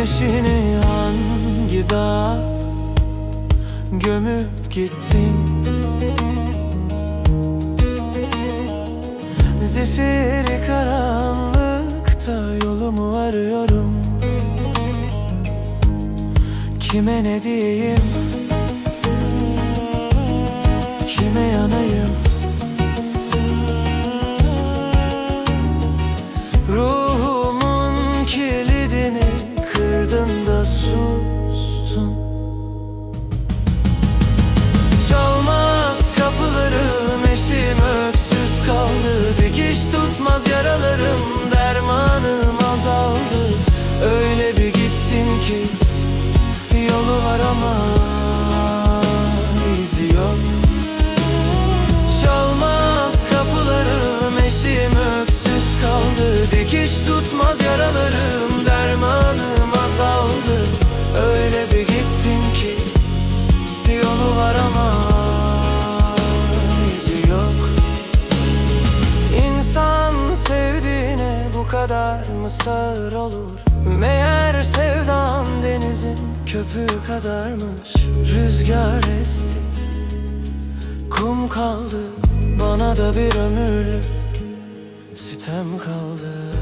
Güneşini hangi dağ gömüp gittin. Zifiri karanlıkta yolumu arıyorum. Kime ne diyeyim? Kime yanayım ki yolu var ama izi yok. Çalmaz kapılarım eşim öksüz kaldı. Dikiş tutmaz yaralarım dermanım azaldı. Öyle bir gittin ki yolu var ama izi yok. İnsan sevdiğine bu kadar mı sağır olur Meğer sevdan denizin köpüğü kadarmış. Rüzgar esti. Kum kaldı. Bana da bir ömürlük sitem kaldı